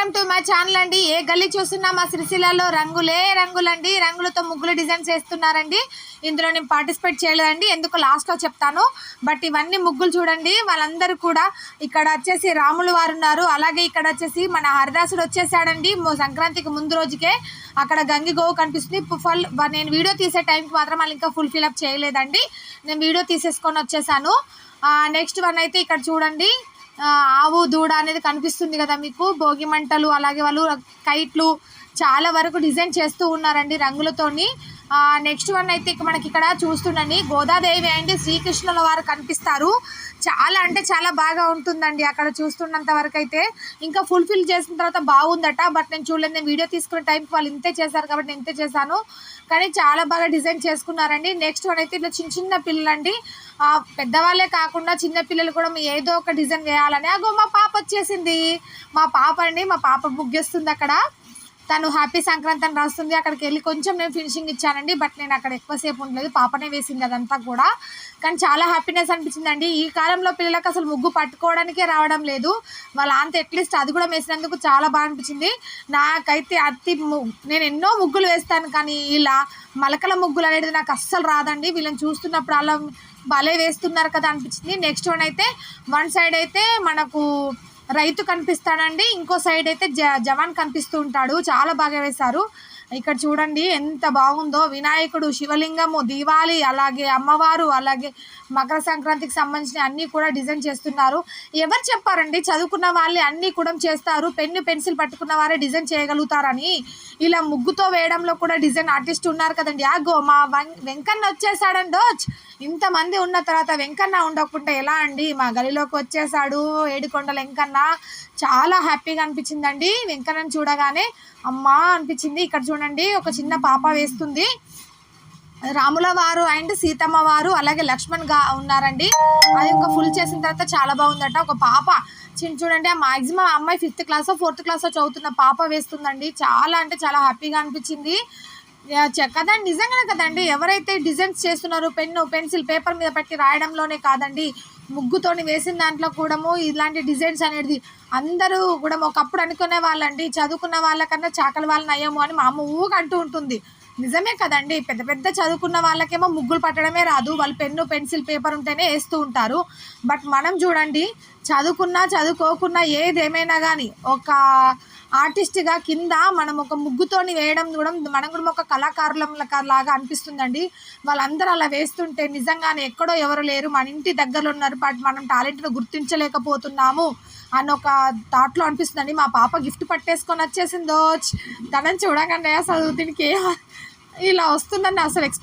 Welcome to my channel అండి. ఏ గల్లీ చూస్తున్నా మా సిరిసిల్లలో రంగులే రంగులండి. రంగులతో ముగ్గులు డిజైన్ చేస్తున్నారండి. ఇందులో నేను పార్టిసిపేట్ చేయలేదండి. ఎందుకు లాస్ట్లో చెప్తాను. బట్ ఇవన్నీ ముగ్గులు చూడండి. వాళ్ళందరూ కూడా ఇక్కడ వచ్చేసి రాములు వారు ఉన్నారు. అలాగే ఇక్కడ వచ్చేసి మన హరిదాసుడు వచ్చేసాడండి. సంక్రాంతికి ముందు రోజుకే అక్కడ గంగి గోవు కనిపిస్తుంది. ఫుల్ నేను వీడియో తీసే టైంకి మాత్రం వాళ్ళు ఇంకా ఫుల్ ఫిలప్ చేయలేదండి. నేను వీడియో తీసేసుకొని వచ్చేసాను. నెక్స్ట్ వన్ అయితే ఇక్కడ చూడండి. ఆవు దూడ అనేది కనిపిస్తుంది కదా మీకు? భోగి మంటలు అలాగే వాళ్ళు కైట్లు చాలా వరకు డిజైన్ చేస్తూ ఉన్నారండి రంగులతోని. నెక్స్ట్ వన్ అయితే ఇక మనకి ఇక్కడ చూస్తుండండి. గోదాదేవి అండి శ్రీకృష్ణుల వారు కనిపిస్తారు. చాలా అంటే చాలా బాగా ఉంటుందండి అక్కడ చూస్తున్నంత వరకు అయితే. ఇంకా ఫుల్ఫిల్ చేసిన తర్వాత బాగుందట. బట్ నేను చూడలేదు నేను వీడియో తీసుకునే టైంకి వాళ్ళు ఇంతే చేశారు కాబట్టి నేను ఇంతే చేశాను. కానీ చాలా బాగా డిజైన్ చేసుకున్నారండి. నెక్స్ట్ వన్ అయితే ఇట్లా చిన్న చిన్న పిల్లలండి. పెద్దవాళ్ళే కాకుండా చిన్న పిల్లలు కూడా ఏదో ఒక డిజైన్ వేయాలని. అగో మా పాప వచ్చేసింది. మా పాప అండి మా పాప ముగ్గేస్తుంది అక్కడ. తను హ్యాపీ సంక్రాంతి అని రాస్తుంది. అక్కడికి వెళ్ళి కొంచెం నేను ఫినిషింగ్ ఇచ్చానండి. బట్ నేను అక్కడ ఎక్కువసేపు ఉండలేదు. పాపనే వేసింది అదంతా కూడా. కానీ చాలా హ్యాపీనెస్ అనిపించిందండి. ఈ కాలంలో పిల్లలకు అసలు ముగ్గు పట్టుకోవడానికే రావడం లేదు. వాళ్ళ అంత అట్లీస్ట్ అది కూడా వేసినందుకు చాలా బాగా అనిపించింది. నాకైతే అతి నేను ఎన్నో ముగ్గులు వేస్తాను కానీ ఇలా మలకల ముగ్గులు అనేది నాకు అస్సలు రాదండి. వీళ్ళని చూస్తున్నప్పుడు అలా భలే వేస్తున్నారు కదా అనిపించింది. నెక్స్ట్ వన్ అయితే వన్ సైడ్ అయితే మనకు రైతు కనిపిస్తాడండి. ఇంకో సైడ్ అయితే జ జవాన్ కనిపిస్తూ ఉంటాడు. చాలా బాగా వేశారు. ఇక్కడ చూడండి ఎంత బాగుందో. వినాయకుడు శివలింగము దీవాలి అలాగే అమ్మవారు అలాగే మకర సంక్రాంతికి సంబంధించిన అన్నీ కూడా డిజైన్ చేస్తున్నారు. ఎవరు చెప్పారండి? చదువుకున్న వాళ్ళే అన్నీ కూడా చేస్తారు. పెన్ను పెన్సిల్ పట్టుకున్న వారే డిజైన్ చేయగలుగుతారని. ఇలా ముగ్గుతో వేయడంలో కూడా డిజైన్ ఆర్టిస్ట్ ఉన్నారు కదండి. యాగో మా వం- వెంకన్న వచ్చేసాడండి. ఇంతమంది ఉన్న తర్వాత వెంకన్న ఉండకుండా ఎలా అండి? మా గలిలోకి వచ్చేసాడు ఏడుకొండల వెంకన్న. చాలా హ్యాపీగా అనిపించిందండి. వెంకన్నను చూడగానే అమ్మా అనిపించింది. ఇక్కడ చూడండి ఒక చిన్న పాప వేస్తుంది. రాముల వారు అండ్ సీతమ్మ వారు అలాగే లక్ష్మణ్గా ఉన్నారండి. అది ఇంకా ఫుల్ చేసిన తర్వాత చాలా బాగుందట. ఒక పాప చిన్న చూడండి ఆ మాక్సిమం అమ్మాయి ఫిఫ్త్ క్లాస్ ఫోర్త్ క్లాస్ చదువుతున్న పాప వేస్తుందండి. చాలా అంటే చాలా హ్యాపీగా అనిపించింది. కదండి నిజంగానే కదండి. ఎవరైతే డిజైన్స్ చేస్తున్నారో పెన్ను పెన్సిల్ పేపర్ మీద పెట్టి రాయడంలోనే కాదండి ముగ్గుతోని వేసిన దాంట్లో కూడా ఇలాంటి డిజైన్స్ అనేది అందరూ కూడా ఒకప్పుడు అనుకునే వాళ్ళండి చదువుకున్న వాళ్ళకన్నా చాకలి వాళ్ళని అయ్యాము అని మా అమ్మ ఊగంటూ ఉంటుంది. నిజమే కదండి. పెద్ద పెద్ద చదువుకున్న వాళ్ళకేమో ముగ్గులు పట్టడమే రాదు. వాళ్ళు పెన్ను పెన్సిల్ పేపర్ ఉంటేనే వేస్తూ ఉంటారు. బట్ మనం చూడండి చదువుకున్నా చదువుకోకున్నా ఏదేమైనా కానీ ఒక ఆర్టిస్ట్గా కింద మనం ఒక ముగ్గుతోని వేయడం కూడా మనం కూడా ఒక కళాకారులం లాగా అనిపిస్తుందండి. వాళ్ళందరూ అలా వేస్తుంటే నిజంగానే ఎక్కడో ఎవరు లేరు. మన ఇంటి దగ్గరలో ఉన్నారు. బట్ మనం టాలెంట్ను గుర్తించలేకపోతున్నాము అని ఒక థాట్లో అనిపిస్తుందండి. మా పాప గిఫ్ట్ పట్టేసుకొని వచ్చేసిందో. తనని చూడకండి అసలు దీనికి ఏ- ఇలా వస్తుందని అసలు ఎక్స్